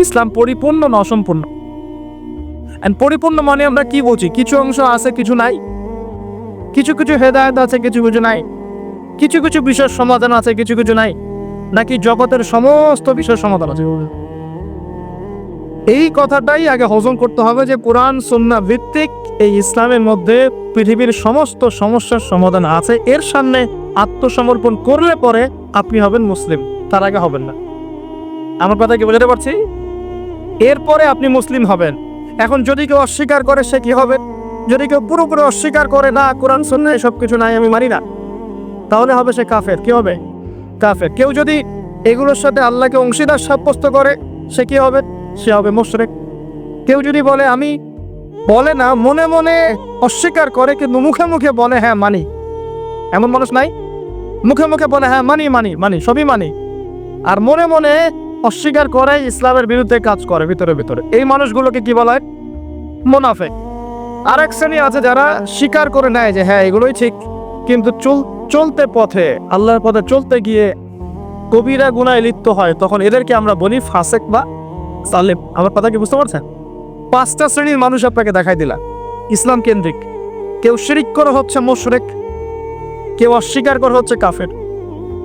ইসলাম পরিপূর্ণ না অসম্পূর্ণ? And পরিপূর্ণ মানে আমরা কি বলছি? কিছু অংশ আছে, কিছু নাই? কিছু কিছু হেদায়ত আছে, কিছু কিছু নাই? কিছু কিছু বিষয়ের সমাধান আছে, কিছু কিছু নাই? নাকি জগতের সমস্ত বিষয়ের সমাধান আছে? এই কথাটাই আগে হজম করতে হবে যে কোরআন, সন্না ভিত্তিক এই ইসলামের মধ্যে পৃথিবীর সমস্ত সমস্যার সমাধান আছে। এর সামনে আত্মসমর্পণ করলে পরে আপনি হবেন মুসলিম। তার আগে হবেন না। আমার কথা কি বোঝাতে পারছি? এরপরে আপনি মুসলিম হবেন। এখন যদি কেউ অস্বীকার করে, সে কি হবে? যদি কেউ পুরোপুরি অস্বীকার করে, না, কোরআন সন্না সব কিছু নাই, আমি মানি না। তাহলে হবে সে কাফের, কি হবে? কাফের। কেউ যদি এগুলোর সাথে আল্লাহকে অংশীদার সাব্যস্ত করে, সে কি হবে? সে হবে মোশরেক। কেউ যদি বলে, আমি বলে না, মনে মনে অস্বীকার করে, কিন্তু মুখে মুখে বলে হ্যাঁ মানি। এমন মানুষ নাই? মুখে মুখে বলে হ্যাঁ মানি মানি মানি, সবই মানি। আর মনে মনে অস্বীকার করে ইসলামের বিরুদ্ধে কাজ করে ভিতরে ভিতরে। এই মানুষগুলোকে কি বলা? হয় মোনাফে আর এক শ্রেণি আছে যারা স্বীকার করে নেয় যে হ্যাঁ এগুলোই ঠিক। কিন্তু চল, চলতে পথে, আল্লাহর পথে চলতে গিয়ে কবিরা গুনায় লিপ্ত হয়, তখন এদেরকে আমরা বলি ফাসেক বা সালেম। আমার কথা কি বুঝতে পারছেন? পাঁচটা শ্রেণির মানুষ আপনাকে দেখাই দিলাম। ইসলাম কেন্দ্রিক। কেউ শিরিক করে হচ্ছে মোশরেক, কেউ অস্বীকার করে হচ্ছে কাফের।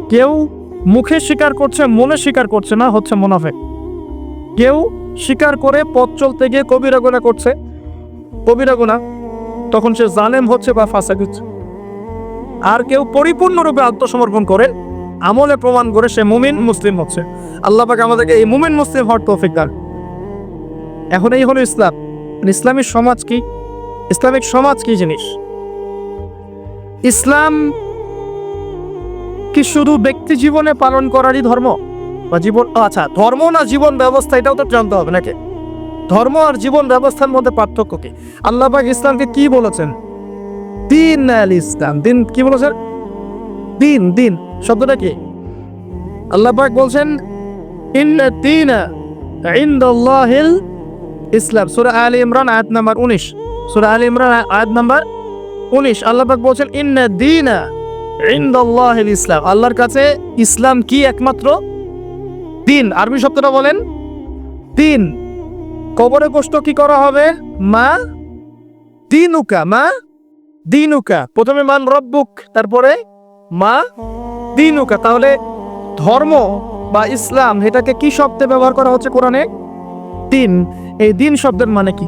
কেউ মুখে স্বীকার করছে, মনে স্বীকার করছে না, হচ্ছে মোনাফেক। কেউ স্বীকার করে পথ চলতে গিয়ে কবিরা গুণা করছে। কবিরা গুণা, তখন সে জালেম হচ্ছে বা ফাঁসা হচ্ছে। আর কেউ পরিপূর্ণরূপে আত্মসমর্পণ করে, আমলে প্রমাণ করে সে মুমিন, মুসলিম হচ্ছে। আল্লাহ পাক আমাদেরকে এই মুমিন, মুসলিম হওয়ার তৌফিক দান। এখন এই হলো ইসলাম। ইসলামিক সমাজ কি? ইসলামিক সমাজ কি জিনিস? ইসলাম কি শুধু ব্যক্তি জীবনে পালন করারই ধর্ম? বা জীবন আচ্ছা ধর্ম না জীবন ব্যবস্থা, এটাও তো জানতে হবে নাকি? ধর্ম আর জীবন ব্যবস্থার মধ্যে পার্থক্য কি? আল্লাহ পাক ইসলামকে কি বলেছেন? দিন আল ইসলাম। দিন কি বলেছেন? দিন দিন। শব্দটা কি? আল্লাহ পাক বলছেন ইসলাম। সূরা আলে ইমরান, আয়াত নাম্বার 19 সূরা আলে ইমরান, আয়াত নাম্বার 19 আল্লাহ পাক বলছেন, ইন্না দিনা ইসলাম। আল্লাহর কাছে ইসলাম কি একমাত্র? দিন। আরবি শব্দটা বলেন, দিন। কবরে কষ্ট কি করা হবে? মা দিনুকা মা দিনুকা। প্রথমে মান রব্বুক, তারপরে মা দিনুকা। তাহলে ধর্ম বা ইসলাম, এটাকে কি শব্দে ব্যবহার করা হচ্ছে কোরআনে? দিন। এই দিন শব্দের মানে কি?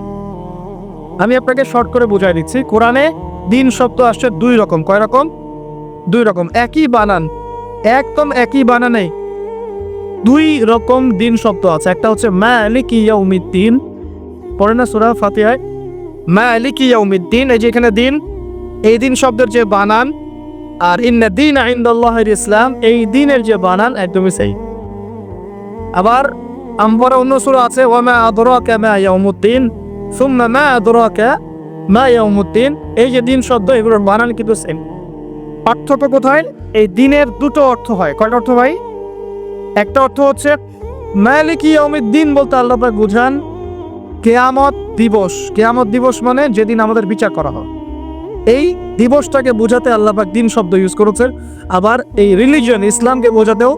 আমি আপনাকে শর্ট করে বুঝাই দিচ্ছি। কোরআনে দিন শব্দ আসছে দুই রকম। কয় রকম? দুই রকম, একই বানান। একদম একই বানানে। দুই রকম দিন শব্দ আছে। একটা হচ্ছে মালিক ইয়াউমিদ্দিন। পড়ে না সূরা ফাতিহায়? মালিক ইয়াউমিদ্দিন, এই যে এখানে দিন। এই দিন শব্দের যে বানান, আর ইন্না দিন আইন্দাল্লাহের ইসলাম, এই দিনের যে বানান একদমই সেই। আবার আমরা অন্য সূরা আছে ও ওয়ামা আদরাকা মা ইয়াউমুদ্দিন, সুম্মা মা আদরাকা মা ইয়াউমুদ্দিন। এই যে দিন শব্দ, এগুলোর বানান কিন্তু সেম পার্থক্য কোথায়? এই দিনের দুটো অর্থ হয়। কয়টা অর্থ ভাই? একটা অর্থ হচ্ছে, মালিকি অমিত দিন বলতে আল্লাহ পাক বুঝান, কেয়ামত দিবস। কেয়ামত দিবস মানে যেদিন আমাদের বিচার করা হয়। এই দিবসটাকে বোঝাতে আল্লাহ পাক দিন শব্দ ইউজ করেছেন। আবার এই রিলিজিয়ন ইসলামকে বোঝাতেও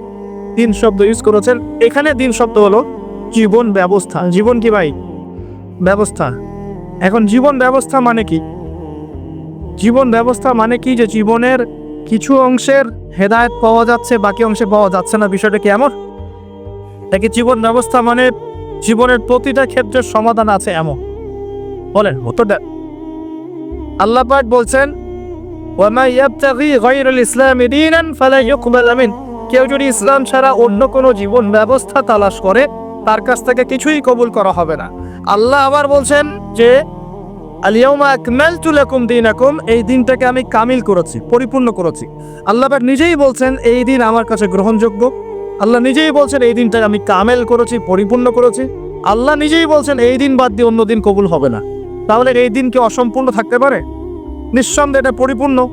দিন শব্দ ইউজ করেছেন। এখানে দিন শব্দ হলো জীবন ব্যবস্থা। জীবন কি ভাই? ব্যবস্থা। এখন জীবন ব্যবস্থা মানে কি? জীবন ব্যবস্থা মানে কি? যে জীবনের কিছু অংশের হেদায়েত পাওয়া যাচ্ছে, বাকি অংশে পাওয়া যাচ্ছে না। বিষয়টা কি এমন? নাকি জীবন ব্যবস্থা মানে জীবনের প্রতিটা ক্ষেত্রের সমাধান আছে এমন? বলেন উত্তরটা আল্লাহ পাক বলছেন কেউ যদি ইসলাম ছাড়া অন্য কোনো জীবন ব্যবস্থা তালাশ করে, তার কাছ থেকে কিছুই কবুল করা হবে না। আল্লাহ আবার বলছেন যে আলিয়াউমা আকমালতু লাকুম দীনাকুম, এই দিনটাকে আমি কামিল করেছি, পরিপূর্ণ করেছি। আল্লাহ নিজেই বলছেন, এই দিন আমার কাছে গ্রহণযোগ্য। আল্লাহ নিজেই বলছেন, এই দিনটাকে আমি কামেল করেছি, পরিপূর্ণ করেছি। আল্লাহ নিজেই বলছেন, এই দিন বাদ দিয়ে অন্য দিন কবুল হবে না। তাহলে এই দিন কি অসম্পূর্ণ থাকতে পারে? নিঃসন্দেহে এটা পরিপূর্ণ।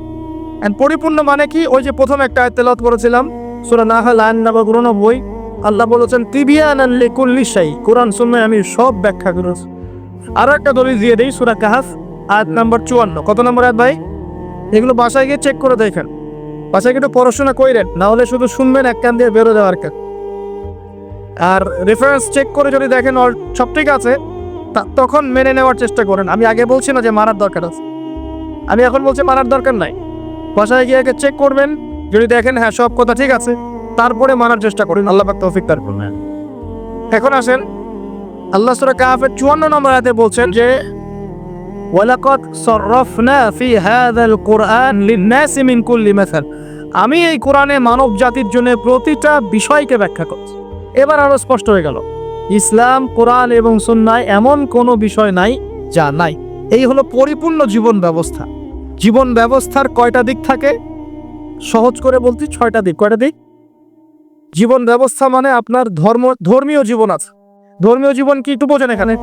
And পরিপূর্ণ মানে কি? ওই যে প্রথম একটা আয়াত তেলাওয়াত করেছিলাম, সূরা নাহল, আয়াত নাম্বার 99 আল্লাহ বলেছেন, তিবিয়ানান লিকুল্লি শাই। কোরআন শুনে আমি সব ব্যাখ্যা করেছি। আরও একটা দলিল দিয়ে দেই, সূরা কাহাফ, আয়াত নাম্বার 54 কত নম্বর আয়াত ভাই? এগুলো বাসায় গিয়ে চেক করে দেখেন। বাসায় একটু পড়াশোনা কইরেন, না হলে শুধু শুনবেন এক কান দিয়ে বেরো দেওয়ার কাজ আর রেফারেন্স চেক করে যদি দেখেন অল সব ঠিক আছে তখন মেনে নেওয়ার চেষ্টা করেন। আমি আগে বলছি না যে মারার দরকার আছে। আমি এখন বলছি মারার দরকার নাই। বাসায় গিয়ে আগে চেক করবেন, যদি দেখেন হ্যাঁ সব কথা ঠিক আছে, তারপরে মানার চেষ্টা করেন। আল্লাহ পাক তৌফিক তার এখন আসেন আল্লাহ সূরা কাহাফের 54 নম্বর আয়াতে বলছেন যে, ওয়ালাকাদ সররাফনা ফি হাযাল কুরআন লিন-নাসি মিন কুল্লি মাসাল। আমি এই কোরআনে মানব জাতির জন্য প্রতিটা বিষয়কে ব্যাখ্যা করছি। এবার আরও স্পষ্ট হয়ে গেল। ইসলাম, কোরআন এবং সুন্নায় এমন কোনো বিষয় নাই যা নাই। এই হলো পরিপূর্ণ জীবন ব্যবস্থা। জীবন ব্যবস্থার কয়টা দিক থাকে? সহজ করে বলতে ছয়টা দিক। কয়টা দিক? জীবন ব্যবস্থা মানে আপনার ধর্ম, ধর্মীয় জীবন আছে। ধর্মীয় জীবন কি? একটু বোঝেন এখানে।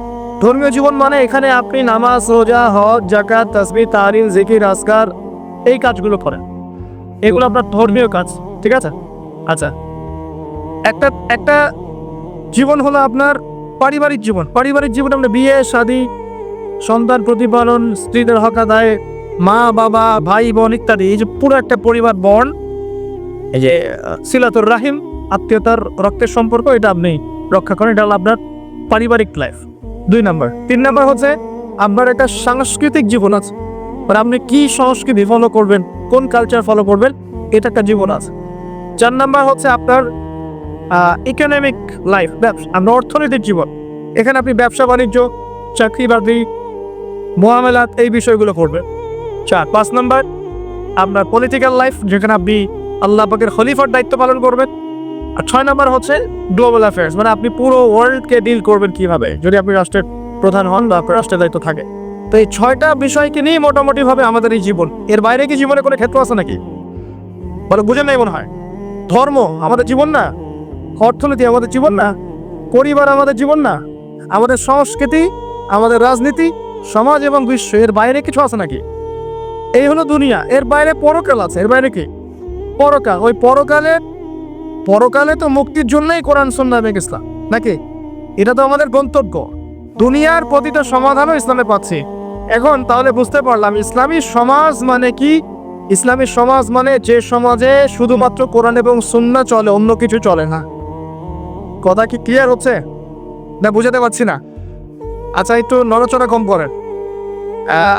ধর্মীয় জীবন মানে এখানে আপনি নামাজ, রোজা, হজ জাকাত তাসবিহ তারিন জিকির আসকার এই কাজগুলো করেন। এগুলো আপনার ধর্মীয় কাজ, ঠিক আছে? আচ্ছা। একটা একটা জীবন হলো আপনার পারিবারিক জীবন। পারিবারিক জীবন আমরা বিয়ে, শাদী, সন্তান প্রতিপালন, স্ত্রীদের হক আদায়, মা, বাবা, ভাই, বোন ইত্যাদি। এই যে পুরো একটা পরিবার বন এই যে সিলাতুর রাহিম, আত্মীয়তার রক্তের সম্পর্ক, এটা আপনি রক্ষা করেন, এটা হলো আপনার পারিবারিক লাইফ দুই নাম্বার। তিন নাম্বার হচ্ছে, আপনার একটা সাংস্কৃতিক জীবন আছে। মানে আপনি কি সংস্কৃতি ফলো করবেন, কোন কালচার ফলো করবেন, এটা একটা জীবন আছে। চার নাম্বার হচ্ছে আপনার ইকোনমিক লাইফ ব্যবসা আমরা অর্থনৈতিক জীবন। এখানে আপনি ব্যবসা, বাণিজ্য, চাকরি, বাকরি, মোয়ামেলাত, এই বিষয়গুলো করবেন। চার, পাঁচ নাম্বার, আপনার পলিটিক্যাল লাইফ যেখানে আপনি আল্লাহ পাকের খলিফার দায়িত্ব পালন করবেন। আর ছয় নাম্বার হচ্ছে গ্লোবাল অ্যাফেয়ার্স মানে আপনি পুরো ওয়ার্ল্ডকে ডিল করবেন কীভাবে? যদি আপনি রাষ্ট্রের প্রধান হন বা আপনার রাষ্ট্রের দায়িত্ব থাকে। তো এই ছয়টা বিষয়কে নিয়ে মোটামুটিভাবে আমাদের এই জীবন। এর বাইরে কি জীবনে কোনো ক্ষেত্র আছে নাকি? বলে বুঝেন নাই মনে হয়। ধর্ম আমাদের জীবন না, অর্থনীতি আমাদের জীবন না, পরিবার আমাদের জীবন না, আমাদের সংস্কৃতি, আমাদের রাজনীতি, সমাজ এবং বিশ্ব, এর বাইরে কিছু আছে নাকি? এই হলো দুনিয়া। এর বাইরে পরকাল আছে। এর বাইরে কি? পরকাল। ওই পরকালে পরকালে তো মুক্তির জন্যই কোরআন সন্না এবং ইসলাম। নাকি? এটা তো আমাদের গন্তব্য। দুনিয়ার প্রতিটা সমাধানও ইসলামে পাচ্ছি। এখন তাহলে বুঝতে পারলাম, ইসলামী সমাজ মানে কি? ইসলামী সমাজ মানে যে সমাজে শুধুমাত্র কোরআন এবং সুন্না চলে, অন্য কিছু চলে না। কথা কি ক্লিয়ার হচ্ছে? না, বুঝাতে পারছি না। আচ্ছা একটু নড়াচড়া কম করেন।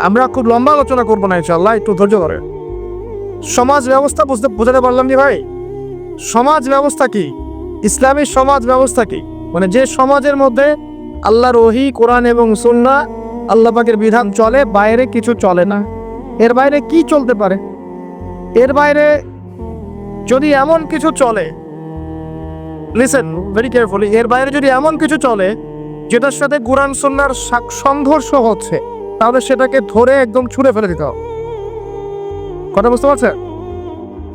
আমরা খুব লম্বা আলোচনা করব না ইনশাল্লাহ একটু ধৈর্য ধরে সমাজ ব্যবস্থা বুঝতে বোঝাতে পারলাম নি ভাই? সমাজ ব্যবস্থা কি? ইসলামী সমাজ ব্যবস্থা কি? মানে যে সমাজের মধ্যে আল্লাহর ওহি কোরআন এবং সুন্না আল্লাহ পাকের বিধান চলে, বাইরে কিছু চলে না। এর বাইরে কি চলতে পারে? এর বাইরে যদি এমন কিছু চলে লিসেন ভেরি কেয়ারফুলি এর বাইরে যদি এমন কিছু চলে, যেটার সাথে কোরআন সুন্নার সংঘর্ষ হচ্ছে, তাহলে সেটাকে ধরে একদম ছুঁড়ে ফেলে দিতে হবে। কথা বুঝতে পারছেন?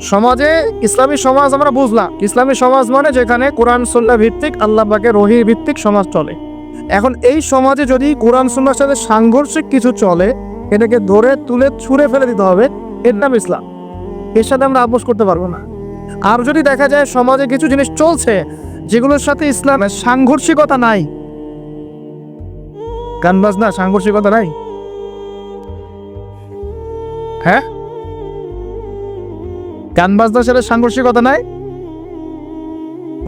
সমাজে ইসলামী সমাজ আমরা বুঝলাম। ইসলামী সমাজ মানে যেখানে কোরআন সুন্না ভিত্তিক আল্লাহ পাকের রহি ভিত্তিক সমাজ চলে। এখন এই সমাজে যদি কোরআন সুন্নার সাথে সাংঘর্ষিক কিছু চলে, এটাকে ধরে, তুলে, ছুঁড়ে ফেলে দিতে হবে, এর নাম ইসলাম। এর সাথে আমরা আপোষ করতে পারব না। আর যদি দেখা যায় সমাজে কিছু জিনিস চলছে, যেগুলোর সাথে ইসলামের সাংঘর্ষিকতা নাই। গান বাজনা, সাংঘর্ষিকতা নাই? হ্যাঁ? গান সাথে সাংঘর্ষিকতা নাই?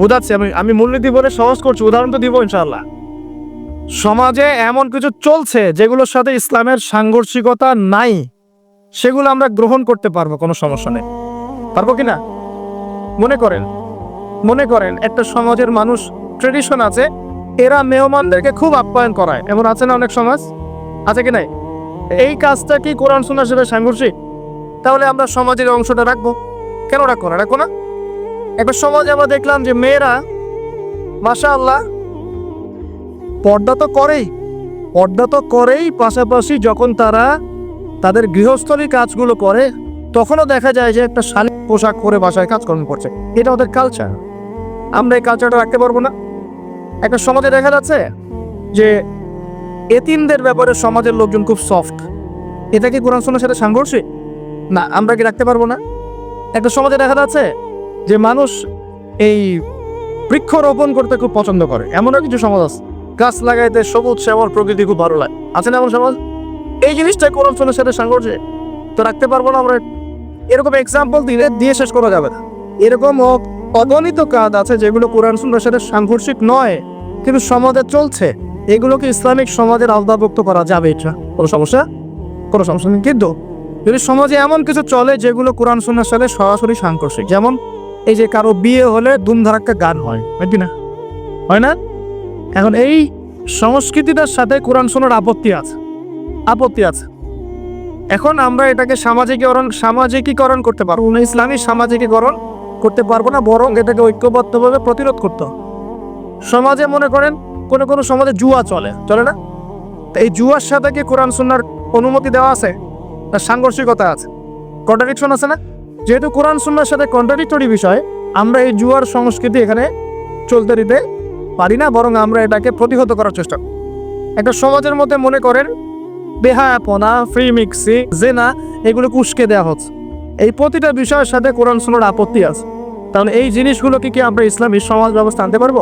বোঝাচ্ছি, আমি আমি মূলনীতি বলে সহজ করছি, উদাহরণ তো দিব ইনশাল্লাহ সমাজে এমন কিছু চলছে যেগুলোর সাথে ইসলামের সাংঘর্ষিকতা নাই, সেগুলো আমরা গ্রহণ করতে পারব, কোনো সমস্যা নেই। পারব কি না মনে করেন মনে করেন, একটা সমাজের মানুষ ট্রেডিশন আছে, এরা মেহমানদেরকে খুব আপ্যায়ন করায়। এমন আছে না অনেক সমাজ? আছে কি নাই? এই কাজটা কি কোরআন শোনার সাথে সাংঘর্ষিক? তাহলে আমরা সমাজের অংশটা রাখব। কেন রাখব না? রাখব না। একটা সমাজে আমরা দেখলাম যে মেয়েরা মাশা আল্লাহ পর্দা তো করেই, পর্দা তো করেই, পাশাপাশি যখন তারা তাদের গৃহস্থলী কাজগুলো করে, তখনও দেখা যায় যে একটা শালীন পোশাক পরে বাসায় কাজকর্ম করছে। এটা ওদের কালচার আমরা এই কালচারটা রাখতে পারব না। একটা সমাজে দেখা যাচ্ছে যে এতিমদের ব্যাপারে সমাজের লোকজন খুব সফট এটা কি কোরআন শোনার সাথে সাংঘর্ষিক? না, আমরা কি রাখতে পারব না? একটা সমাজে দেখা যাচ্ছে যে মানুষ এই বৃক্ষরোপণ করতে খুব পছন্দ করে। এমনও কিছু সমাজ আছে। গাছ লাগাইতে সবুজ শ্যামল প্রকৃতি খুব ভালো লাগে। আছে না এমন সমাজ? এই জিনিসটা কোরআন শোনার সাথে সাংঘর্ষিক। তো রাখতে পারব না আমরা? এরকম এক্সাম্পল দিলে দিয়ে শেষ করা যাবে না। এরকম অগণিত কাজ আছে যেগুলো কোরআন সুন্নার সাথে সাংঘর্ষিক নয়, কিন্তু সমাজে চলছে। এগুলোকে ইসলামিক সমাজের আওতাভুক্ত করা যাবে এটা। কোনো সমস্যা? কোনো সমস্যা নেই। কিন্তু যদি সমাজে এমন কিছু চলে যেগুলো কোরআন সুন্নার সাথে সরাসরি সাংঘর্ষিক, যেমন এই যে কারও বিয়ে হলে ধুমধারাক্কা গান হয় হয় না? হয় না? এখন এই সংস্কৃতিটার সাথে কোরআন শোনার আপত্তি আছে আপত্তি আছে। এখন আমরা এটাকে সামাজিকীকরণ সামাজিকীকরণ করতে পারব না, ইসলামী সামাজিকীকরণ করতে পারব না, বরং এটাকে ঐক্যবদ্ধভাবে প্রতিরোধ করতে সমাজে মনে করেন, কোনো কোনো সমাজে জুয়া চলে চলে না? এই জুয়ার সাথে কি কোরআন সুন্নার অনুমতি দেওয়া আছে? তার সাংঘর্ষিকতা আছে। কন্ট্রাডিকশন আছে না? যেহেতু কোরআন সুন্নার সাথে কন্ট্রাডিক্টরি বিষয়, আমরা এই জুয়ার সংস্কৃতি এখানে চলতে দিতে পারি না, বরং আমরা এটাকে প্রতিহত করার চেষ্টা করি। একটা সমাজের মধ্যে মনে করেন, বেহায়াপনা ফ্রি মিক্সি জেনা, এগুলো উস্কে দেওয়া হচ্ছে। এই প্রতিটা বিষয়ের সাথে কোরআন শোনার আপত্তি আছে। তাহলে এই জিনিসগুলোকে কি আমরা ইসলামী সমাজ ব্যবস্থা আনতে পারব?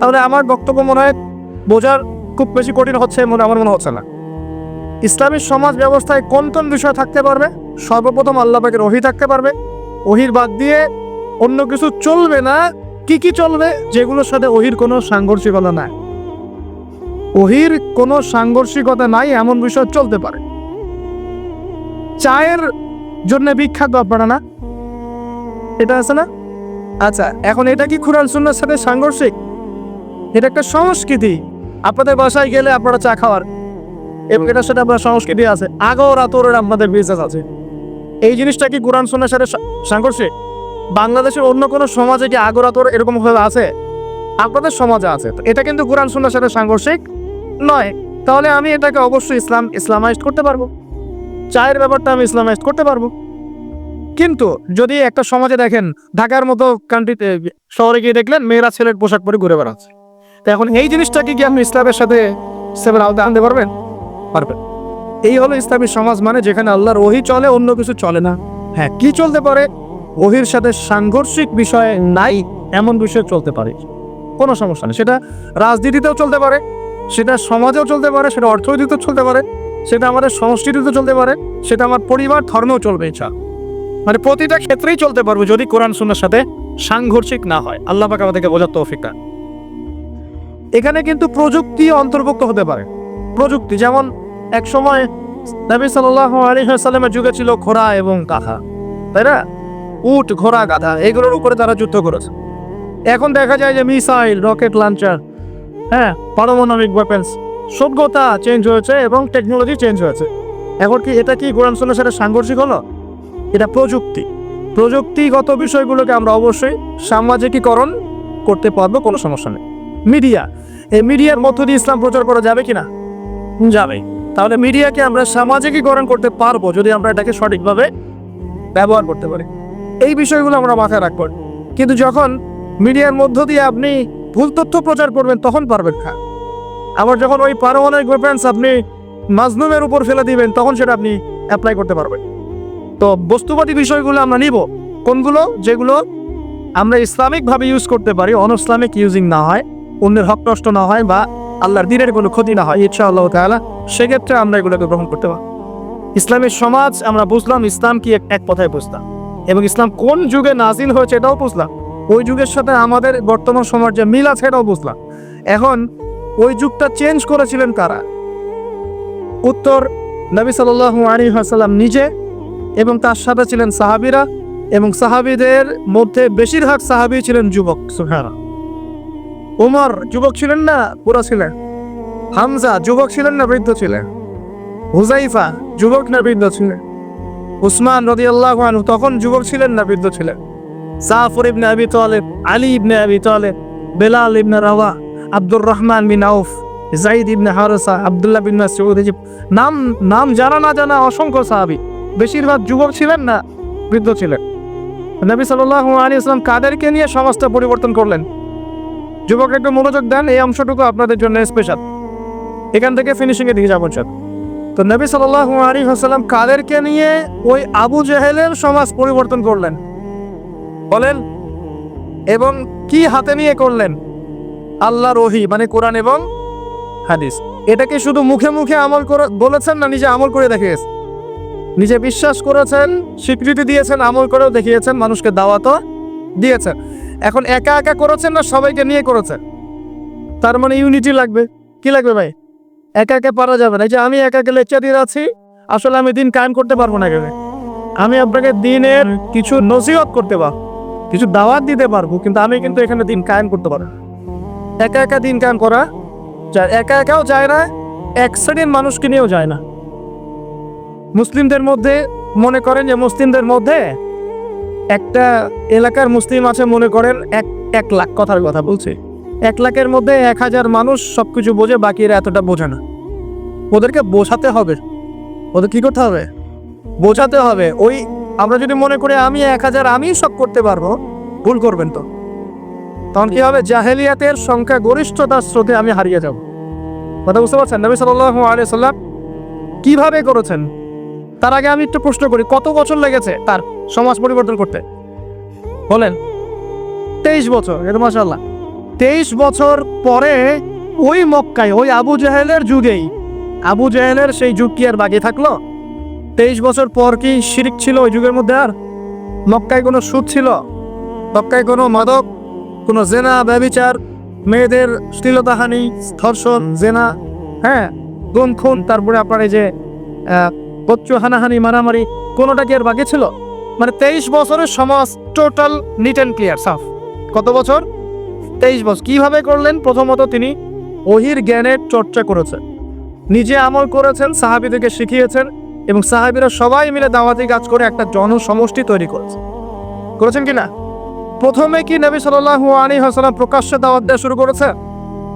তাহলে আমার বক্তব্য মনে হয় বোঝার খুব বেশি কঠিন হচ্ছে মনে আমার মনে হচ্ছে না। ইসলামী সমাজ ব্যবস্থায় কোন কোন বিষয় থাকতে পারবে? সর্বপ্রথম আল্লাহ পাকের ওহি থাকতে পারবে। ওহির বাদ দিয়ে অন্য কিছু চলবে না। কি কি চলবে? যেগুলোর সাথে ওহির কোনো সাংঘর্ষিকতা নাই। ওহির কোনো সাংঘর্ষিকতা নাই, এমন বিষয় চলতে পারে। চায়ের জন্য বিখ্যাত আপনারা না? এটা আছে না? আচ্ছা এখন এটা কি খুরান সুন্নার সাথে সাংঘর্ষিক? এটা একটা সংস্কৃতি। আপনাদের বাসায় গেলে আপনারা চা খাওয়ার। সংস্কৃতি আছে। আগর রাতরের আছে। এই জিনিসটা কি কোরআন সুন্নার সাথে সাংঘর্ষিক? বাংলাদেশের অন্য কোনো সমাজে কি আগরাতর এরকম ভাবে আছে? আপনাদের সমাজে আছে। এটা কিন্তু কোরআন সুন্নার সাথে সাংঘর্ষিক নয়। তাহলে আমি এটাকে অবশ্যই ইসলাম, ইসলামাইজড করতে পারব। চায়ের ব্যাপারটা আমি ইসলামাইজড করতে পারব। কিন্তু যদি একটা সমাজে দেখেন, ঢাকার মতো কান্ট্রিতে শহরে গিয়ে দেখলেন, মেয়েরা ছেলের পোশাক পরে ঘুরে বেড়াচ্ছে। তো এখন এই জিনিসটাকে কি আপনি ইসলামের সাথে আওতায় আনতে পারবেন? পারবেন। এই হলো ইসলামী সমাজ মানে যেখানে আল্লাহর ওহি চলে, অন্য কিছু চলে না। হ্যাঁ কি চলতে পারে? ওহির সাথে সাংঘর্ষিক বিষয় নাই, এমন বিষয় চলতে পারে। কোনো সমস্যা নেই। সেটা রাজনীতিতেও চলতে পারে, সেটা সমাজেও চলতে পারে, সেটা অর্থনীতিতেও চলতে পারে, সেটা আমাদের সংস্কৃতিতেও চলতে পারে, সেটা আমার পরিবার ধর্মেও চলবে ইচ্ছা মানে প্রতিটা ক্ষেত্রেই চলতে পারব যদি কোরআন সুন্নার সাথে সাংঘর্ষিক না হয়। আল্লাহ পাক আমাদেরকে বোঝার তৌফিক দান। এখানে কিন্তু প্রযুক্তি অন্তর্ভুক্ত হতে পারে। প্রযুক্তি যেমন এক সময় নবী সাল্লাহ আলী সাল্লামের যুগে ছিল ঘোড়া এবং গাধা, তাই না? উট, ঘোড়া, গাধা, এগুলোর উপরে তারা যুদ্ধ করেছে। এখন দেখা যায় যে মিসাইল, রকেট লঞ্চার হ্যাঁ পারমাণবিক ওয়েপেন্স সভ্যতা চেঞ্জ হয়েছে এবং টেকনোলজি চেঞ্জ হয়েছে। এখন কি এটা কি কোরআন সুন্নার সাথে সাংঘর্ষিক হলো? এটা প্রযুক্তি। প্রযুক্তিগত বিষয়গুলোকে আমরা অবশ্যই সামাজিকীকরণ করতে পারব, কোনো সমস্যা নেই। মিডিয়া, এই মিডিয়ার মধ্য দিয়ে ইসলাম প্রচার করা যাবে কি না যাবে। তাহলে মিডিয়াকে আমরা সামাজিকীকরণ করতে পারব যদি আমরা এটাকে সঠিকভাবে ব্যবহার করতে পারি। এই বিষয়গুলো আমরা মাথায় রাখব। কিন্তু যখন মিডিয়ার মধ্য দিয়ে আপনি ভুল তথ্য প্রচার করবেন, তখন পারবেন না। আবার যখন ওই পারমাণবিক ওয়েপেন্স আপনি মাজনুমের উপর ফেলে দিবেন, তখন সেটা আপনি অ্যাপ্লাই করতে পারবেন। তো বস্তুবাদী বিষয়গুলো আমরা নিব। কোনগুলো? যেগুলো আমরা ইসলামিকভাবে ইউজ করতে পারি অন ইসলামিক ইউজিং না হয়, অন্যের হক নষ্ট না হয় বা আল্লাহর দিনের কোনো ক্ষতি না হয় ইচ্ছা আল্লাহ তাআলা, সেক্ষেত্রে আমরা এগুলোকে গ্রহণ করতে পারি ইসলামের সমাজ, আমরা বুঝলাম ইসলাম কি এক- কথায় বুঝলাম এবং ইসলাম কোন যুগে নাজিল হয়েছে এটাও বুঝলাম। ওই যুগের সাথে আমাদের বর্তমান সময়ের যে মিল আছে এটাও বুঝলাম। এখন ওই যুগটা চেঞ্জ করেছিলেন কারা? উত্তর নবী সাল্লাল্লাহু আলী হাসাল্লাম নিজে এবং তার সাথে ছিলেন সাহাবিরা এবং সাহাবিদের মধ্যে বেশিরভাগ সাহাবি ছিলেন যুবক সুহারা উমর, যুবক ছিলেন না পুরা ছিলেন। হামজা, যুবক ছিলেন না, বৃদ্ধ ছিলেন। হুজাইফা, যুবক না, বৃদ্ধ ছিলেন। উসমান রদি আল্লাহ তখন যুবক ছিলেন না, বৃদ্ধ ছিলেন। জাফর ইবনে আবি তালেব, আলী ইবনে আবি তালেব, বেলাল ইবনে রাওয়া আব্দুর রহমান বিন আউফ জাইদ ইবনে হারসা, আবদুল্লাহ বিন নাম নাম জানা না জানা অসংখ্য সাহাবি, বেশিরভাগ যুবক ছিলেন না, বৃদ্ধ ছিলেন। নবী সাল্লাল্লাহু আলাইহি আসলাম কাদেরকে নিয়ে সমাজটা পরিবর্তন করলেন? যুবক, একটু মনোযোগ দেন, এই অংশটুকু আপনাদের জন্য স্পেশাল এখান থেকে ফিনিশিং এর দিকে যাব স্যার তো নবী সাল্লাল্লাহু আলাইহি ওয়াসাল্লাম কাদেরকে নিয়ে ওই আবু জেহেলের সমাজ পরিবর্তন করলেন। বলেন, এবং কি হাতে নিয়ে করলেন? আল্লাহ রহি মানে কোরআন এবং হাদিস। এটাকে শুধু মুখে মুখে আমল করে, বলেছেন না, নিজে আমল করে দেখিয়েছেন? নিজে বিশ্বাস করেছেন, স্বীকৃতি দিয়েছেন, আমল করেও দেখিয়েছেন, মানুষকে দাওয়াতও দিয়েছেন। এখন একা একা করেছেন না সবাইকে নিয়ে করেছেন? তার মানে ইউনিটি লাগবে। কি লাগবে ভাই? একা একা পারা যাবে না। যে আমি একা একা লেকচার দিয়ে আছি আসলে আমি দিন কায়েম করতে পারব না এখানে আমি আপনাকে দিনের কিছু নসিহত করতে পারব, কিছু দাওয়াত দিতে পারব, কিন্তু আমি কিন্তু এখানে দিন কায়েম করতে পারব একা একা দিন কায়েম করা যায়। একা একাও যায় না, এক শ্রেণির মানুষকে নিয়েও যায় না। মুসলিমদের মধ্যে মনে করেন যে মুসলিমদের মধ্যে একটা এলাকার মুসলিম আছে মনে করেন এক এক লাখ কথার কথা বলছে। এক লাখের মধ্যে এক হাজার মানুষ সব কিছু বোঝে, বাকিরা এতটা বোঝে না। ওদেরকে বোঝাতে হবে। ওদের কি করতে হবে? বোঝাতে হবে। ওই, আমরা যদি মনে করি আমি এক হাজার, আমি সব করতে পারব, ভুল করবেন তো। তখন কি হবে? জাহেলিয়াতের সংখ্যা গরিষ্ঠতার স্রোতে আমি হারিয়ে যাব। কথা বুঝতে পারছেন? নবী সাল্লাল্লাহু আলাইহি সাল্লাম কীভাবে করেছেন? তার আগে আমি একটু প্রশ্ন করি, কত বছর লেগেছে তার সমাজ পরিবর্তন করতে? বলেন, তেইশ বছর এটা মাসাল্লাহ তেইশ বছর পরে ওই মক্কায়, ওই আবু জাহেলের যুগেই, আবু জাহেলের সেই যুগ কি আর বাকি থাকল? তেইশ বছর পর কি শিরিক ছিল ওই যুগের মধ্যে আর? মক্কায় কোনো সুদ ছিল? মক্কায় কোনো মাদক, কোনো জেনা, ব্যবিচার, মেয়েদের শ্লীলতাহানি, ধর্ষণ, জেনা হ্যাঁ গুম, খুন, তারপরে আপনার এই যে আহ, হানাহানি মারামারি কোনোটা কি আর বাকি ছিল? মানে তেইশ বছরের সমাজ টোটাল নিট অ্যান্ড ক্লিয়ার সাফ। কত বছর? তেইশ বছর। কীভাবে করলেন? প্রথমত তিনি ওহির জ্ঞানের চর্চা করেছেন। নিজে আমল করেছেন সাহাবিদেরকে শিখিয়েছেন এবং সাহাবিরা সবাই মিলে দাওয়াতি কাজ করে একটা জনসমষ্টি তৈরি করেছে করেছেন কি না? প্রথমে কি নবী সাল্লাল্লাহু আলাইহি ওয়াসাল্লাম প্রকাশ্যে দাওয়াত দেওয়া শুরু করেছে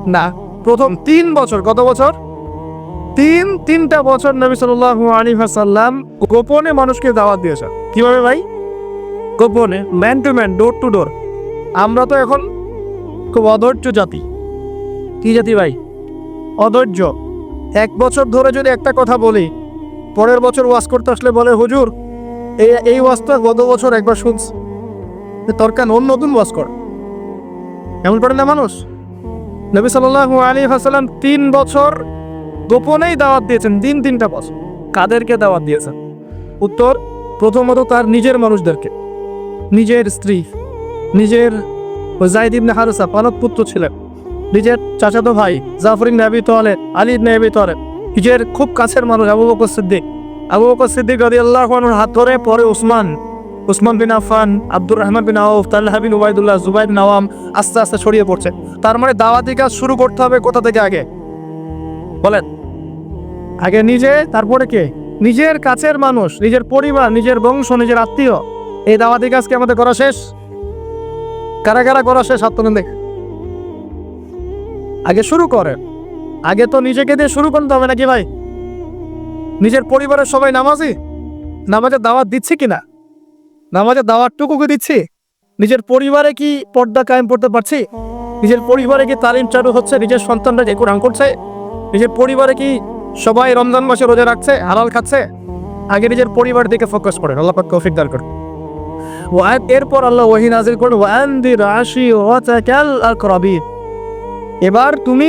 না। প্রথম তিন বছর। কত বছর? তিন, তিনটা বছর নবী সাল্লাল্লাহু আলাইহি ওয়াসাল্লাম গোপনে মানুষকে দাওয়াত দিয়েছে কীভাবে ভাই? গোপনে man to man door to door আমরা তো এখন খুব অধৈর্য জাতি। কি জাতি ভাই? অধৈর্য। এক বছর ধরে যদি একটা কথা বলি, পরের বছর ওয়াজ করতে আসলে বলে, হুজুর, এই এই ওয়াজটা গত বছর একবার শুনছি। তরকার অন্য নতুন ওয়াজ কর। এমন করে না মানুষ? নবী সাল্লাল্লাহু আলী হাসালাম তিন বছর গোপনেই দাওয়াত দিয়েছেন দিন তিনটা বছর। কাদেরকে দাওয়াত দিয়েছেন? উত্তর, প্রথমত তার নিজের মানুষদেরকে। নিজের স্ত্রী, নিজের ওই জাইদ ইবনে হারুসা, পালক পুত্র ছিলেন। নিজের চাচাতো ভাই জাফরিন নাবি তোয়ালে আলী তোয়ালে নিজের খুব কাছের মানুষ আবু বকর সিদ্দিক। আবু বকর সিদ্দিক রাদি আল্লাহ হাত ধরে পরে উসমান উসমান বিন আফান আব্দুর রহমান বিন আউফ তাল্লাহ বিন উবাইদুল্লাহ জুবাইদ নওয়াম আস্তে আস্তে ছড়িয়ে পড়ছে। তার মানে দাওয়াতি কাজ শুরু করতে হবে কোথা থেকে আগে? বলেন। আগে নিজে, তারপরে কে? নিজের কাছের মানুষ, নিজের পরিবার, নিজের বংশ, নিজের আত্মীয়। এই দাওয়াতি কাজকে আমাদের করা শেষ? কারা কারা করা শেষ? আত্মকেন দেখ। আগে শুরু করেন। আগে তো নিজেকে দিয়ে শুরু করতে হবে নাকি ভাই? নিজের পরিবারের সবাই নামাজি? নামাজের দাওয়াত দিচ্ছে কিনা? নামাজের দাওয়াতটুকুকে দিচ্ছি? নিজের পরিবারে কি পর্দা কায়েম করতে পারছি? নিজের পরিবারে কি তালিম চালু হচ্ছে? নিজের সন্তানরা যে কোরআন করছে? নিজের পরিবারে কি সবাই রমজান মাসে রোজা রাখছে, হালাল খাচ্ছে। আগে নিজের পরিবার দিকে ফোকাস করেন, আল্লাহ পাক তৌফিক দান করুন। এরপর আল্লাহ ওয়াহি নাজিল করেন ওয়ান দি রাশি ওয়াতাকাল আকরাবিন। এবার তুমি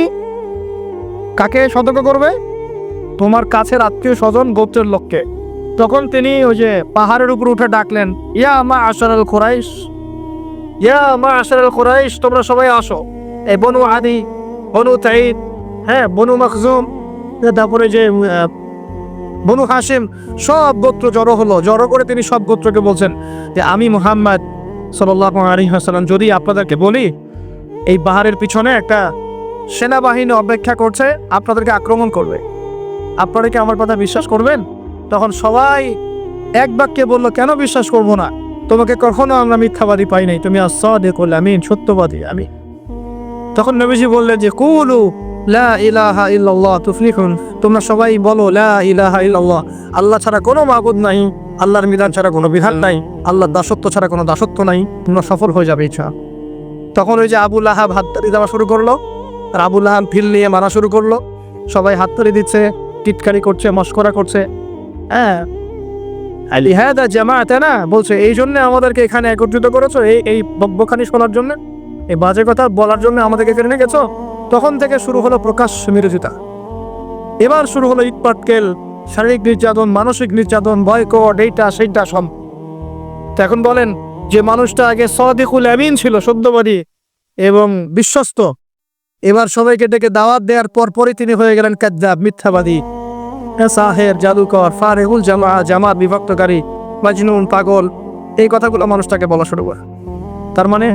কাকে সতর্ক করবে? তোমার কাছের আত্মীয় স্বজন গোত্রের লোককে। তখন তিনি ওই যে পাহাড়ের উপর উঠে ডাকলেন, ইয়া মা আশারাল খোরাইশ ইয়া মা আশারাল খোরাইশ তোমরা সবাই আসো। এই বনু আদি, বনু তাইদ হ্যাঁ বনু মখজুম। তারপরে যে বনু হাসিম সব গোত্র জড়ো হলো। জড়ো করে তিনি সব গোত্রকে বলছেন যে, আমি মুহাম্মদ সাল্লাহ আলী হাসালাম যদি আপনাদেরকে বলি, এই পাহাড়ের পিছনে একটা সেনাবাহিনী অপেক্ষা করছে, আপনাদেরকে আক্রমণ করবে। আপনারা কি আমার কথা বিশ্বাস করবেন? তখন সবাই এক বাক্যে বলল, কেন বিশ্বাস করব না? তোমাকে কখনো আমরা মিথ্যাবাদী পাই নাই। তুমি আসাদে করলে আমি সত্যবাদী আমি তখন নবীজি বললেন যে, কুলু লা ইলাহা ইল্লাল্লাহ তুফলিহুন। তোমরা সবাই বলো লা ইলাহা ইল্লাল্লাহ। আল্লাহ ছাড়া কোনো মাবুদ নাই। আল্লাহর বিধান ছাড়া কোনো বিধান নাই। আল্লাহর দাসত্ব ছাড়া কোনো দাসত্ব নাই। তোমরা সফল হয়ে যাবে ইচ্ছা তখন ওই যে আবুল আহাব হাততালি দেওয়া শুরু করল। আর আবুল আহাব ফিল নিয়ে মারা শুরু করল। সবাই হাততালি দিচ্ছে টিটকারি করছে মস্করা করছে। হ্যাঁ। লিহাদা জামাতে না বলছে এই জন্য আমাদেরকে এখানে একত্রিত করেছ এই এই বকবখানি শোনার জন্য। এই বাজে কথা বলার জন্য আমাদেরকে এখানে নিয়ে গেছো তখন থেকে শুরু হলো প্রকাশ বিরোধিতা এবার শুরু হলো ইটপাটকেল শারীরিক নির্যাতন, মানসিক নির্যাতন ভয়কট এইটা, সেইটা সব এখন বলেন যে মানুষটা আগে সদিকুল আমিন ছিল সত্যবাদী এবং বিশ্বস্ত। এবার সবাইকে ডেকে দাওয়াত দেওয়ার পরপরই তিনি হয়ে গেলেন কাদ্দাব মিথ্যাবাদী। সাহের জাদুকর, ফারেহুল জামা, জামাত বিভক্তকারী, মাজনুন, পাগল, এই কথাগুলো মানুষটাকে বলা শুরু করে। তার মানে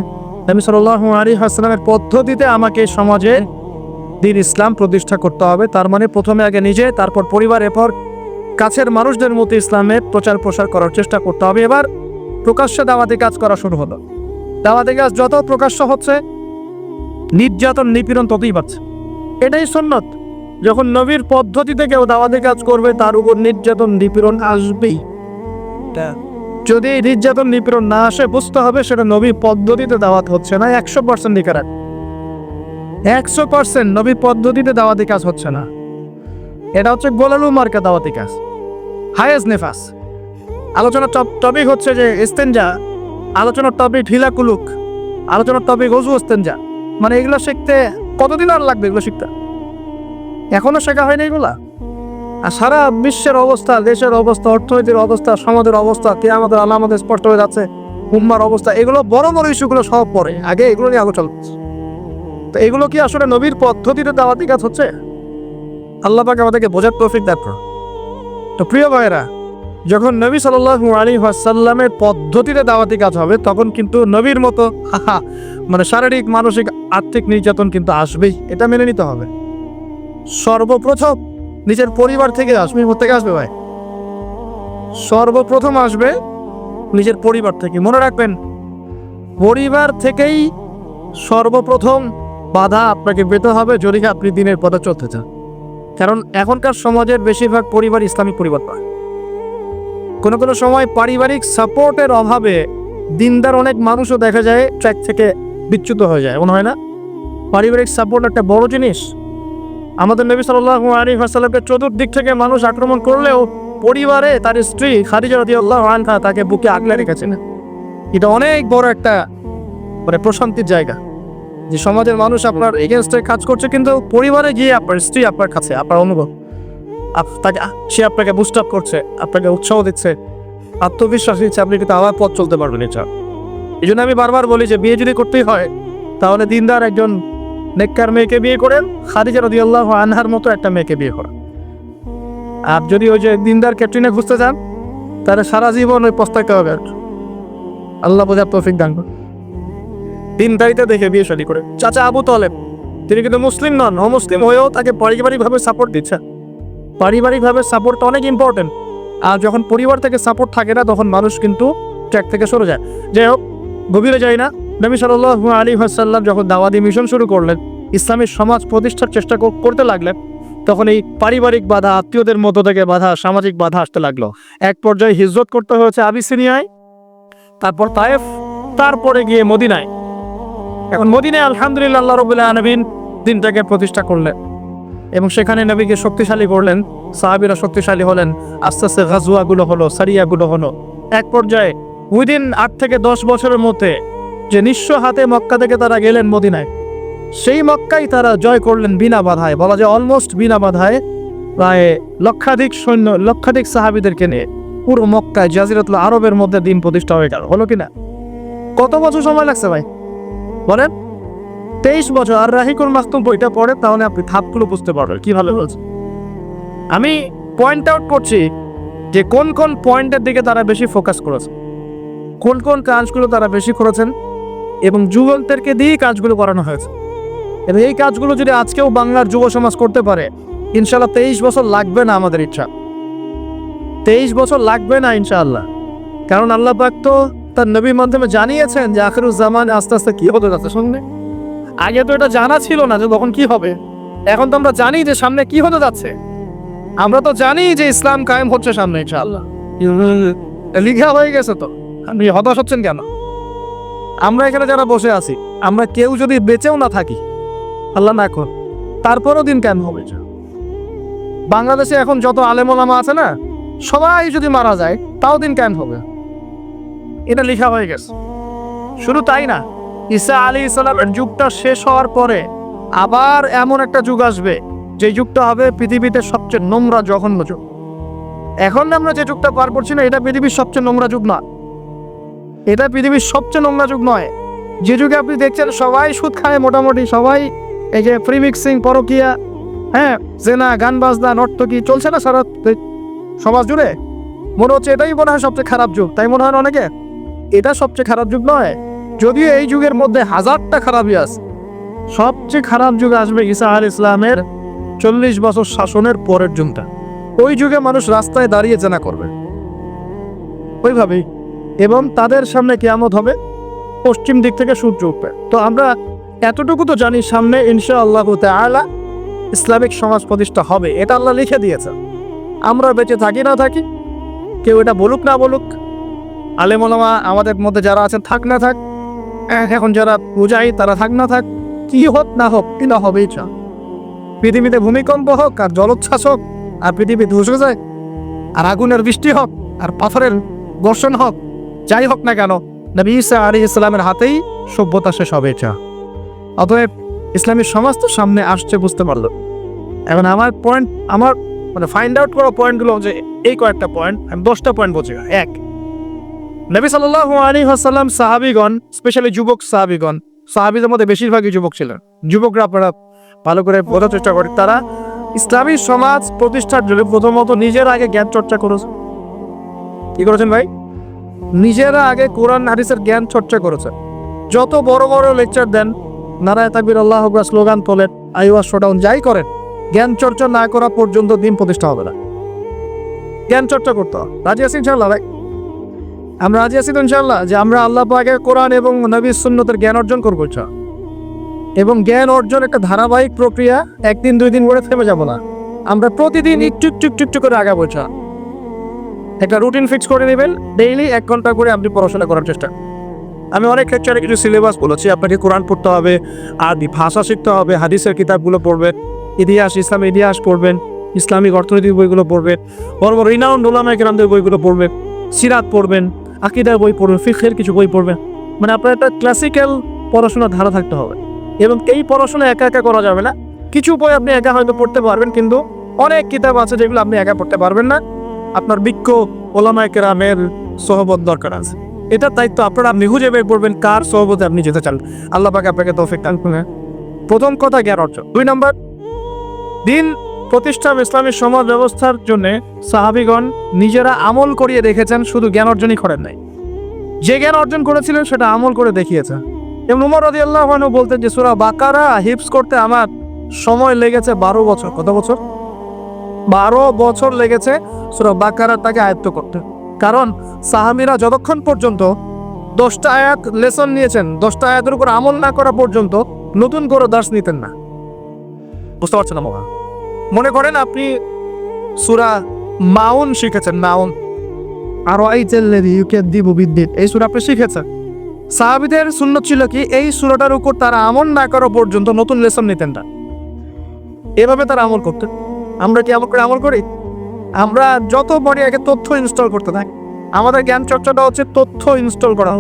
নবী সাল্লাহ আলী হাসলামের পদ্ধতিতে আমাকে সমাজে দিন ইসলাম প্রতিষ্ঠা করতে হবে। তার মানে প্রথমে আগে নিজে, তারপর পরিবার, এরপর কাছের মানুষদের মতো ইসলামের প্রচার প্রসার করার চেষ্টা করতে হবে। এবার প্রকাশ্যে দাওয়াতি কাজ করা শুরু হলো। দাওয়াতি কাজ যত প্রকাশ্য হচ্ছে, নির্যাতন, নিপীড়ন ততই বাড়ছে। এটাই সন্ন্যত যখন নবীর পদ্ধতিতে কেউ দাওয়াতি কাজ করবে, তার উপর নির্যাতন, নিপীড়ন আসবেই। যদি এই নির্যাতন নিপীড়ন না আসে, বুঝতে হবে সেটা নবী পদ্ধতিতে দাওয়াত হচ্ছে না, একশো পার্সেন্ট নিকারাক একশো পার্সেন্ট নবী পদ্ধতিতে দাওয়াতি কাজ হচ্ছে না। এটা হচ্ছে গোলালু মার্কা দাওয়াতি কাজ। হায়েস নেফাস। আলোচনার টপিক হচ্ছে যে ইস্তেঞ্জা আলোচনার টপিক ঢিলা কুলুক, আলোচনার টপিক অজু ইস্তেঞ্জা মানে এগুলো শিখতে কতদিন আর লাগবে এগুলো শিখতে? এখনও শেখা হয়নি এগুলা? আর সারা বিশ্বের অবস্থা, দেশের অবস্থা, অর্থনীতির অবস্থা, সমাজের অবস্থা কে আমাদের আলামতে স্পষ্ট হয়ে যাচ্ছে হুম্মার অবস্থা, এগুলো বড় বড় ইস্যুগুলো সব পরে। আগে এগুলো নিয়ে আলোচনা। তো এগুলো কি আসলে নবীর পদ্ধতিতে দাওয়াতি কাজ হচ্ছে? আল্লাহ পাক আমাদেরকে বোঝার তৌফিক দেখ তো প্রিয় ভাইরা যখন নবী সাল্লাল্লাহু আলাইহি ওয়াসাল্লামের পদ্ধতিতে দাওয়াতি কাজ হবে, তখন কিন্তু নবীর মতো মানে শারীরিক, মানসিক, আর্থিক নির্যাতন কিন্তু আসবেই। এটা মেনে নিতে হবে। সর্বপ্রথম নিজের পরিবার থেকে আসবে থেকে আসবে ভাই। সর্বপ্রথম আসবে নিজের পরিবার থেকে। মনে রাখবেন, পরিবার থেকেই সর্বপ্রথম বাধা আপনাকে পেতে হবে যদি আপনি দিনের পথে চলতে চান। কারণ এখনকার সমাজের বেশিরভাগ পরিবার ইসলামিক পরিবার নয়। কোনো কোনো সময় পারিবারিক সাপোর্টের অভাবে দিনদার অনেক মানুষও দেখা যায় ট্র্যাক থেকে বিচ্যুত হয়ে যায়। এমন হয় না? পারিবারিক সাপোর্ট একটা বড় জিনিস। আমাদের নবী সাল্লাহ আলী হাসাল্লামকে চতুর্দিক থেকে মানুষ আক্রমণ করলেও পরিবারে তার স্ত্রী খাদিজা রাদিয়াল্লাহু আনহা তাকে বুকে আগলে রেখেছেন। এটা অনেক বড় একটা মানে প্রশান্তির জায়গা। যে সমাজের মানুষ আপনার এগেনস্টে কাজ করছে কিন্তু পরিবারে গিয়ে আপনার স্ত্রী আপনার কাছে, আপনার অনুভব তাকে সে আপনাকে বুস্ট আপ করছে, আপনাকে উৎসাহ দিচ্ছে, আত্মবিশ্বাস দিচ্ছে, আপনি কিন্তু আবার পথ চলতে পারবেন এটা। এই জন্য আমি বারবার বলি যে বিয়ে যদি করতেই হয়, তাহলে দিনদার একজন নেককার মেয়েকে বিয়ে করেন? খাদিজা রাদিয়াল্লাহু আনহার মতো একটা মেয়েকে বিয়ে করেন। আর যদি ওই যে দিনদার ক্যাটরিনে খুঁজতে চান, তাহলে সারা জীবন ওই পস্তাইতে হবে আল্লাহ বোঝার তৌফিক দান করুন। দিনদারিতে দেখে বিয়ে শাদী করে। চাচা আবু তলেব, তিনি কিন্তু মুসলিম নন, অমুসলিম হয়েও তাকে পারিবারিকভাবে সাপোর্ট দিচ্ছে পারিবারিকভাবে সাপোর্ট অনেক ইম্পর্টেন্ট আর যখন পরিবার থেকে সাপোর্ট থাকে না, তখন মানুষ কিন্তু ট্র্যাক থেকে সরে যায়। যাই হোক, গভীরে যাই না। নবী সাল্লাহ আলী হাসাল্লাম যখন দাওয়াদি মিশন শুরু করলেন, ইসলামী সমাজ প্রতিষ্ঠার চেষ্টা করতে লাগলেন, তখন এই পারিবারিক বাধা, আত্মীয়দের মধ্য থেকে বাধা, সামাজিক বাধা আসতে লাগল। এক পর্যায়ে হিজরত করতে হয়েছে আবিসিনিয়ায়, তারপর তায়েফ, তারপরে গিয়ে মদিনায়। এখন মদিনায় আলহামদুলিল্লাহ আল্লাহ রবুল্লাহ নবীন দিনটাকে প্রতিষ্ঠা করলেন এবং সেখানে নবীকে শক্তিশালী করলেন, সাহাবিরা শক্তিশালী হলেন, আস্তে আস্তে গাজুয়াগুলো হলো, সারিয়াগুলো হলো। এক পর্যায়ে উইদিন আট থেকে দশ বছরের মধ্যে যে নিঃস্ব হাতে মক্কা থেকে তারা গেলেন মদিনায়। সেই মক্কাই তারা জয় করলেন বিনা বাধায়। বলা যায় অলমোস্ট বিনা বাধায় প্রায় লক্ষাধিক সৈন্য, লক্ষাধিক সাহাবিদেরকে নিয়ে পুরো মক্কায় জাজিরাতুল আরবের মধ্যে দিন প্রতিষ্ঠা হয়ে গেল। হলো কিনা? কত বছর সময় লাগছে ভাই? বলেন। তেইশ বছর। আর রাহিকুল মাস্তুম বইটা পড়ে, তাহলে আপনি ধাপগুলো বুঝতে পারবেন। কীভাবে বলছে আমি পয়েন্ট আউট করছি যে কোন কোন পয়েন্টের দিকে তারা বেশি ফোকাস করেছে। কোন কোন কাজগুলো তারা বেশি করেছেন? এবং যুবকদেরকে দিয়েই কাজগুলো করানো হয়েছে। এবং এই কাজগুলো যদি আজকেও বাংলার যুব সমাজ করতে পারে ইনশাল্লাহ তেইশ বছর লাগবে না আমাদের ইচ্ছা। তেইশ বছর লাগবে না ইনশাআল্লাহ। কারণ আল্লাহ পাক তো তার নবীর মাধ্যমে জানিয়েছেন যে আখিরুজ জামান আস্তে আস্তে কি হতে যাচ্ছে শুনলে আগে তো এটা জানা ছিল না যে তখন কি হবে। এখন তো আমরা জানি যে সামনে কি হতে যাচ্ছে। আমরা তো জানি যে ইসলাম কায়েম হচ্ছে সামনে ইনশাআল্লাহ। লিখা হয়ে গেছে তো। আপনি হতাশ হচ্ছেন কেন? আমরা এখানে যারা বসে আছি, আমরা কেউ যদি বেঁচেও না থাকি, আল্লাহ না কর তারপরও দিন কেন হবে? বাংলাদেশে এখন যত আলেমোলামা আছে না, সবাই যদি মারা যায়, তাও দিন কেন হবে? এটা লেখা হয়ে গেছে। শুধু তাই না, ঈসা আলী ইসলামের যুগটা শেষ হওয়ার পরে আবার এমন একটা যুগ আসবে, যে যুগটা হবে পৃথিবীতে সবচেয়ে নোংরা, জঘন্য যুগ। এখন আমরা যে যুগটা পার করছি না, এটা পৃথিবীর সবচেয়ে নোংরা যুগ না। এটা পৃথিবীর সবচেয়ে নোংরা যুগ নয়। যে যুগে আপনি দেখছেন সবাই সুদ খায় মোটামুটি, সবাই এই যে ফ্রি মিক্সিং পরকিয়া হ্যাঁ জেনা, গান বাজনা, নর্তকী, চলছে না সারা সমাজ জুড়ে? মনে হচ্ছে এটাই মনে হয় সবচেয়ে খারাপ যুগ। তাই মনে হয় না অনেকে? এটা সবচেয়ে খারাপ যুগ নয়। যদিও এই যুগের মধ্যে হাজারটা খারাপই আছে। সবচেয়ে খারাপ যুগ আসবে ঈসা আল ইসলামের চল্লিশ বছর শাসনের পরের যুগটা। ওই যুগে মানুষ রাস্তায় দাঁড়িয়ে জেনা করবে। ওইভাবেই। এবং তাদের সামনে কেয়ামত হবে, পশ্চিম দিক থেকে সূর্য উঠবে। তো আমরা এতটুকু তো জানি সামনে ইনশা আল্লাহ আলা ইসলামিক সমাজ প্রতিষ্ঠা হবে, এটা আল্লাহ লিখে দিয়েছে আমরা বেঁচে থাকি না থাকি, কেউ এটা বলুক না বলুক আলেমলামা আমাদের মধ্যে যারা আছেন, থাক না থাক এখন যারা পূজাই তারা থাক না থাক, কি হোক না হোক, কি না হবেই চা। পৃথিবীতে ভূমিকম্প হোক, আর জলোচ্ছ্বাস হোক, আর পৃথিবী ধসে যায়, আর আগুনের বৃষ্টি হোক, আর পাথরের বর্ষণ হোক যাই হোক না কেন, নবী ইসা আলী ইসলামের হাতেই সভ্যতা শেষ হবে এটা। অতএব ইসলামী সমাজ তো সামনে আসছে, বুঝতে পারল। এখন আমার পয়েন্ট আমার মানে ফাইন্ড আউট করা পয়েন্টগুলো যে এই কয়েকটা পয়েন্ট আমি দশটা পয়েন্ট বলছি। এক, নবী সাল্লাহ আলী আসাল্লাম সাহাবিগণ স্পেশালি যুবক সাহাবিগণ, সাহাবিদের মধ্যে বেশিরভাগই যুবক ছিলেন। যুবকরা আপনারা ভালো করে বোঝার চেষ্টা করেন। তারা ইসলামী সমাজ প্রতিষ্ঠার জন্য প্রথমত নিজের আগে জ্ঞান চর্চা করেছে। কি করেছেন ভাই? নিজেরা আগে কোরআন হাদিসের জ্ঞান চর্চা করেছে। যত বড় বড় লেকচার দেন, নারায় তাকবির আল্লাহ স্লোগান তোলেন আইওয়া শোডাউন যাই করেন, জ্ঞান চর্চা না করা পর্যন্ত দিন প্রতিষ্ঠা হবে না। জ্ঞান চর্চা করতে হবে। রাজি আছি ইনশাল্লাহ ভাই? আমরা রাজি তো ইনশাল্লাহ যে আমরা আল্লাহ পাকে কোরআন এবং নবী সুন্নতের জ্ঞান অর্জন করব। এবং জ্ঞান অর্জন একটা ধারাবাহিক প্রক্রিয়া, একদিন দুই দিন করে থেমে যাব না। আমরা প্রতিদিন একটু একটু একটু করে আগাবো ইনশাআল্লাহ। একটা রুটিন ফিক্স করে নেবেন। ডেইলি এক ঘণ্টা করে আপনি পড়াশোনা করার চেষ্টা। আমি অনেক লেকচারে কিছু সিলেবাস বলেছি, আপনাকে কোরআন পড়তে হবে আদি ভাষা শিখতে হবে, হাদিসের কিতাবগুলো পড়বেন, ইতিহাস, ইসলাম, ইতিহাস পড়বেন, ইসলামিক অর্থনৈতিক বইগুলো পড়বেন, বড় বড় রিনাউন্ড ওলামা কেরামদের বইগুলো পড়বেন, সিরাত পড়বেন, আকিদার বই পড়বেন ফিখের কিছু বই পড়বেন। মানে আপনার একটা ক্লাসিক্যাল পড়াশোনার ধারা থাকতে হবে। এবং এই পড়াশোনা একা একা করা যাবে না। কিছু বই আপনি একা হয়তো পড়তে পারবেন, কিন্তু অনেক কিতাব আছে যেগুলো আপনি একা পড়তে পারবেন না। আপনার বিজ্ঞ ওলামায় কেরামের সহবত দরকার আছে। এটার দায়িত্ব আপনারা নিহুজে বের করবেন কার সহবতে আপনি যেতে চান। আল্লাহ পাকে আপনাকে তৌফিক দান প্রথম কথা জ্ঞান অর্জন। দুই নম্বর, দিন প্রতিষ্ঠা ইসলামী সমাজ ব্যবস্থার জন্য সাহাবিগণ নিজেরা আমল করিয়ে রেখেছেন, শুধু জ্ঞান অর্জনই করেন নাই। যে জ্ঞান অর্জন করেছিলেন, সেটা আমল করে দেখিয়েছেন। এবং উমর রদি আল্লাহ বলতেন যে, সুরা বাকারা হিপস করতে আমার সময় লেগেছে বারো বছর। কত বছর? বারো বছর লেগেছে সুরা বাকারা তাকে আয়ত্ত করতে। কারণ সাহাবিরা যতক্ষণ পর্যন্ত দশটা আয়াত লেসন নিয়েছেন, দশটা আয়াতের উপর আমল না করা পর্যন্ত নতুন করে দাস নিতেন না। বুঝতে পারছেন বাবা মনে করেন আপনি সুরা মাউন শিখেছেন, মাউন। আর এই চেল্লেদি ইউকে দিব বিদ্যুৎ এই সুরা আপনি শিখেছেন। সাহাবিদের সুন্নত ছিল কি, এই সুরাটার উপর তারা আমল না করা পর্যন্ত নতুন লেসন নিতেন না। এভাবে তারা আমল করতেন। আমরা কি আমল করে আমল করি? আমরা যত পরে আগে তথ্য ইনস্টল করতে থাকি, আমাদের জ্ঞান চর্চাটা হচ্ছে তথ্য ইনস্টল করা।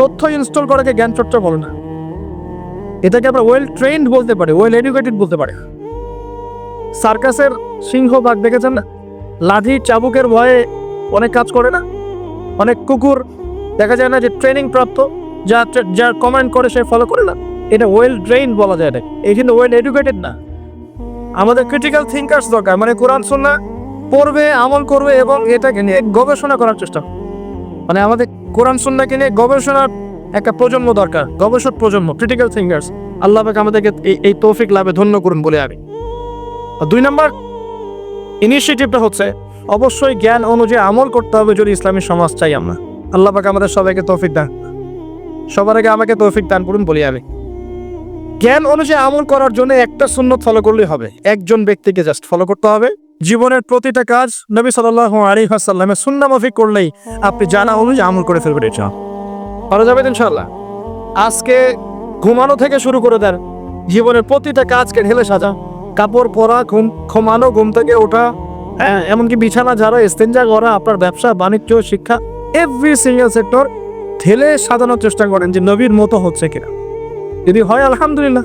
তথ্য ইনস্টল করাকে জ্ঞান চর্চা বলে না। এটাকে আমরা ওয়েল ট্রেন্ড বলতে পারি ওয়েল এডুকেটেড বলতে পারি। সার্কাসের সিংহ বাঘ দেখেছেন? না লাঠি চাবুকের ভয়ে অনেক কাজ করে না? অনেক কুকুর দেখা যায় না যে ট্রেনিং প্রাপ্ত, যা যা কমেন্ট করে সে ফলো করে না। এটা ওয়েল ট্রেন বলা যায় না এখানে ওয়েল এডুকেটেড না। আমাদের ক্রিটিক্যাল থিঙ্কার্স দরকার মানে কোরআন, সুন্নাহ পড়বে, আমল করবে এবং এটাকে নিয়ে গবেষণা করার চেষ্টা মানে আমাদের কোরআন, সুন্নাহকে নিয়ে গবেষণার একটা প্রজন্ম দরকার, গবেষক প্রজন্ম ক্রিটিক্যাল থিঙ্কার্স আল্লাহ পাক আমাদেরকে এই এই তৌফিক লাভে ধন্য করুন বলে আমি। দুই নম্বর ইনিশিয়েটিভটা হচ্ছে, অবশ্যই জ্ঞান অনুযায়ী আমল করতে হবে যদি ইসলামী সমাজ চাই আমরা। আল্লাহ পাক আমাদের সবাইকে তৌফিক দান। সবার আগে আমাকে তৌফিক দান করুন বলি আমি। জ্ঞান অনুযায়ী আমল করার জন্য একটা সুন্নত ফলো করলেই হবে। একজন ব্যক্তিকে জাস্ট ফলো করতে হবে। জীবনের প্রতিটা কাজ নবী সাল্লাহ আলী আসাল্লামের সুন্নামাফিক করলেই আপনি জানা অনুযায়ী আমল করে ফেলবেন এটা। পারা যাবে ইনশাল্লাহ আজকে ঘুমানো থেকে শুরু করে দেন। জীবনের প্রতিটা কাজকে ঢেলে সাজা। কাপড় পরা, ঘুম, ঘুমানো, ঘুম থেকে ওঠা হ্যাঁ এমনকি বিছানা যারা এস্তেঞ্জা করা, আপনার ব্যবসা, বাণিজ্য, শিক্ষা এভরি সিঙ্গেল সেক্টর ঢেলে সাজানোর চেষ্টা করেন যে নবীর মতো হচ্ছে কিনা। যদি হয় আলহামদুলিল্লাহ।